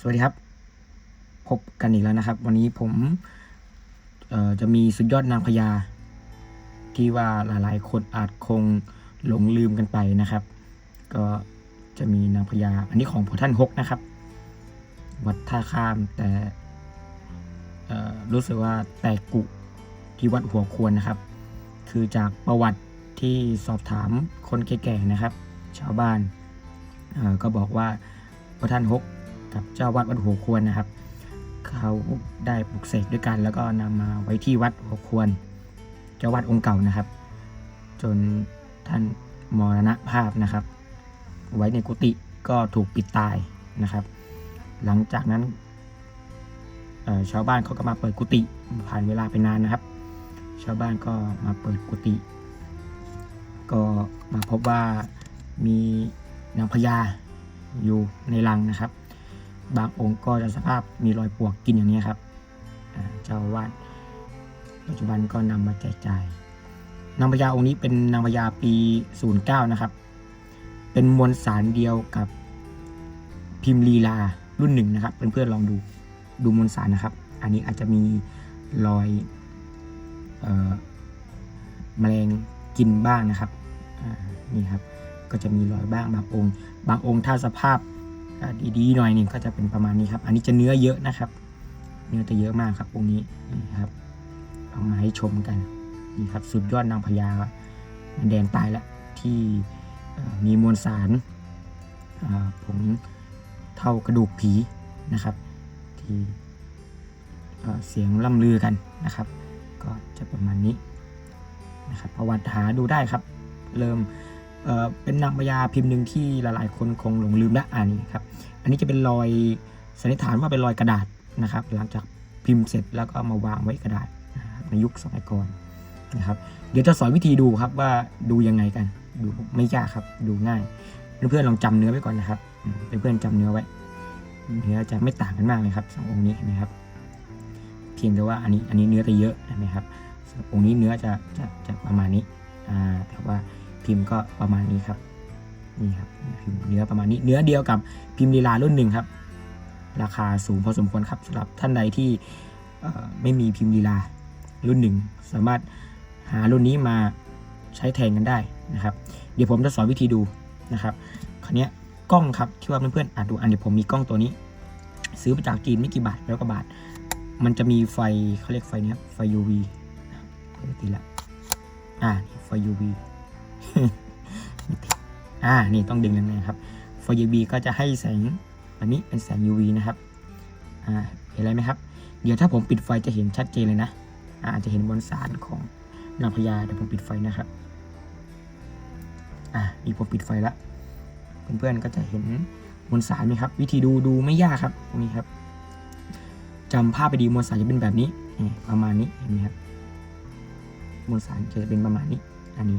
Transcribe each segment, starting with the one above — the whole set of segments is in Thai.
สวัสดีครับ พบกันอีกแล้วนะครับ วันนี้ผมจะมีสุดยอดนางพญาที่ว่าหลายๆ คนอาจคงหลงลืมกันไปนะครับ ก็จะมีนางพญาอันนี้ของพระท่านฮกนะครับ วัดท่าข้ามแต่รู้สึกว่าแตกกุที่วัดหัวควรนะครับ คือจากประวัติที่สอบถามคนแก่ๆนะครับ ชาวบ้านก็บอกว่าพระท่านฮกับ เจ้าวัดวัดหัวควรนะครับ เขาได้ปลุกเสกด้วยกัน แล้วก็นำมาไว้ที่วัดหัวควร เจ้าวัดองค์เก่านะครับ จนท่านมรณภาพนะครับ ไว้ในกุฏิก็ถูกปิดตายนะครับ หลังจากนั้นชาวบ้านเขาก็มาเปิดกุฏิผ่านเวลาไปนานนะครับ ชาวบ้านก็มาเปิดกุฏิก็มาพบว่ามีนางพญาอยู่ในรังนะครับ บางองค์ก็จะสภาพมีรอยปวกกินอย่างนี้ครับเจ้าวาดปัจจุบันก็นำมาแจกจ่ายนางพญาองค์นี้เป็นนางพญาปี 09 นะครับ เป็นมวลสารเดียวกับพิมพ์ลีลารุ่นหนึ่งนะครับเพื่อนๆลองดูดูมวลสารนะครับ อันนี้อาจจะมีรอยเอ่อแมลงกินบ้างนะครับนี่ครับ ก็จะมีรอยบ้างบางองค์ บางองค์ถ้าสภาพ ดีๆหน่อยนึ่งก็จะเป็นประมาณนี้ครับ อันนี้จะเนื้อเยอะนะครับ เนื้อจะเยอะมากครับองค์นี้นี่ครับเอามาให้ชมกันนี่ครับ สุดยอดนางพญาแดงตายล้วที่มีมวลสารผงเท่ากระดูกผีนะครับ ที่เสียงล่ำลือกันนะครับ ก็จะประมาณนี้นะครับประวัติหาดูได้ครับ เริ่ม เป็นนางพญาพิมพ์หนึ่งที่หลายๆ คนคงหลงลืมและอ่านนี่ครับ อันนี้จะเป็นรอยสันนิษฐานว่าเป็นรอยกระดาษนะครับ หลังจากพิมพ์เสร็จแล้วก็มาวางไว้กระดาษในยุคสมัยก่อนนะครับ เดี๋ยวจะสอนวิธีดูครับว่าดูยังไงกัน ดูไม่ยากครับ ดูง่าย เพื่อนๆลองจำเนื้อไว้ก่อนนะครับเพื่อนๆจำเนื้อไว้ เนื้อจะไม่ต่างกันมากเลยครับสององค์นี้นไหมครับ เพียงแต่ว่าอันนี้อันนี้เนื้อจะเยอะนไหมครับองค์นี้เนื้อจะจะจะประมาณนี้แต่ว่า พิมพ์ก็ประมาณนี้ครับนี่ครับพิมพ์เนื้อประมาณนี้เนื้อเดียวกับพิมพ์ลีลารุ่นหนึ่งครับ ราคาสูงพอสมควรครับสำหรับท่านใดที่ไม่มีพิมพ์ลีลารุ่นหนึ่งสามารถหารุ่นนี้มาใช้แทนกันได้นะครับ เดี๋ยวผมจะสอนวิธีดูนะครับคราวนี้กล้องครับที่ว่าเพื่อนๆอาจดูอันเดี๋ยวผมมีกล้องตัวนี้ ซื้อมาจากจีนไม่กี่บาทแล้วก็บาท มันจะมีไฟเขาเรียกไฟนี้ไฟ UV ปกติละอ่านี่ไฟ UV อ่า นี่ต้องดึงแรงๆครับไฟ UV ก็จะให้แสงอันนี้เป็นแสง UV นะครับ อ่า เห็นอะไรไหมครับ เดี๋ยวถ้าผมปิดไฟจะเห็นชัดเจนเลยนะ อ่า จะเห็นบนสารของนางพญาเดี๋ยวผมปิดไฟนะครับ อ่านี่ผมปิดไฟละ เพื่อนๆก็จะเห็นมวลสารไหมครับ วิธีดูดูไม่ยากครับตรงนี้ครับจำภาพไปดีมวลสารจะเป็นแบบนี้ประมาณนี้เห็นไหมครับมวลสารจะเป็นประมาณนี้ อันนี้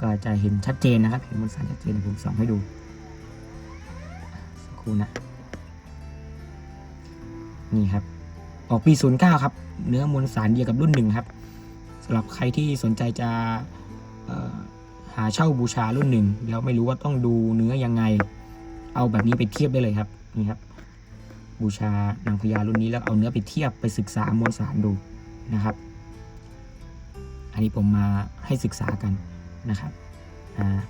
ก็จะเห็นชัดเจนนะครับ เห็นมวลสารชัดเจนผมส่องให้ดูสักครู่นะนี่ครับ ออกปี 09 ครับ เนื้อมวลสารเดียวกับรุ่นหนึ่งครับสำหรับใครที่สนใจจะหาเช่าบูชารุ่นหนึ่งแล้วไม่รู้ว่าต้องดูเนื้อยังไง เอาแบบนี้ไปเทียบได้เลยครับนี่ครับ บูชานางพญารุ่นนี้แล้วเอาเนื้อไปเทียบไปศึกษามวลสารดูนะครับ อันนี้ผมมาให้ศึกษากัน นะครับ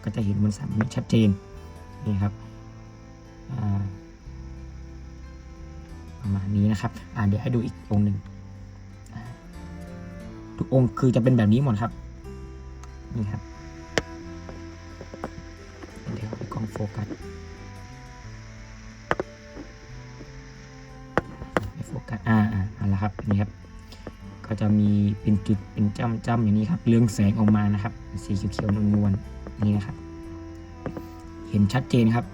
ก็จะเห็นบนสามนี้ชัดเจนนี่ครับประมาณนี้นะครับอ่าเดี๋ยวให้ดูอีกองหนึ่งทุกองค์คือจะเป็นแบบนี้หมดครับนี่ครับเดี๋ยวให้กล้องโฟกัสไม่โฟกัสอ่าอ่าเอาละครับนี่ครับ จะมีเป็นจุดเป็นจ้ำจ้ำอย่างนี้ครับเรืองแสงออกมานะครับ สีเขียวๆนวลๆนี่นะครับ เห็นชัดเจนครับ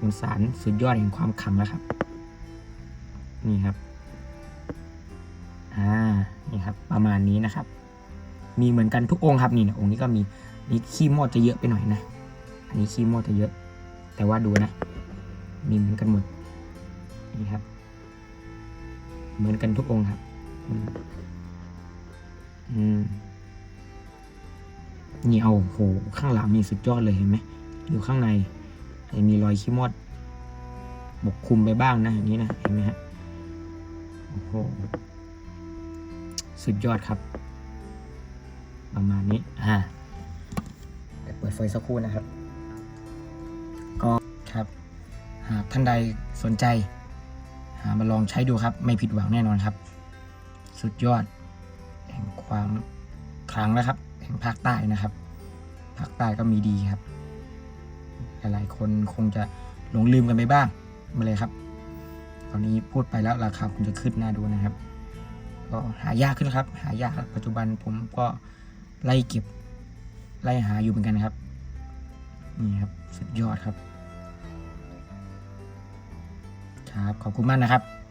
มวลสารสุดยอดแห่งความขังแล้วครับ นี่ครับอ่านี่ครับ ประมาณนี้นะครับ มีเหมือนกันทุกองค์ครับนี่นะองค์นี้ก็มีนี่ขี้มอดจะเยอะไปหน่อยนะ อันนี้ขี้มอดจะเยอะ แต่ว่าดูนะ มีเหมือนกันหมดนี่ครับ เหมือนกันทุกองค์ครับ อืมนี่เอาโหข้างหลังนี่สุดยอดเลยเห็นไหมอยู่ข้างในมีรอยขี้มอดปกคลุมไปบ้างนะอย่างนี้นะเห็นไหมฮะโอ้โหสุดยอดครับ ประมาณนี้อ่าเดี๋ยวเปิดไฟสักครู่นะครับ ก็ครับหากท่านใดสนใจ หามาลองใช้ดูครับ ไม่ผิดหวังแน่นอนครับ สุดยอด แห่งความขลังนะครับ แห่งภาคใต้นะครับ ภาคใต้ก็มีดีครับ หลายๆคนคงจะหลงลืมกันไปบ้างมาเลยครับ ตอนนี้พูดไปแล้วราคาคงจะขึ้นหน้าดูนะครับ ก็หายากขึ้นครับ หายากปัจจุบันผมก็ไล่เก็บไล่หาอยู่เหมือนกันครับนี่ครับสุดยอดครับ ครับขอบคุณมากนะครับ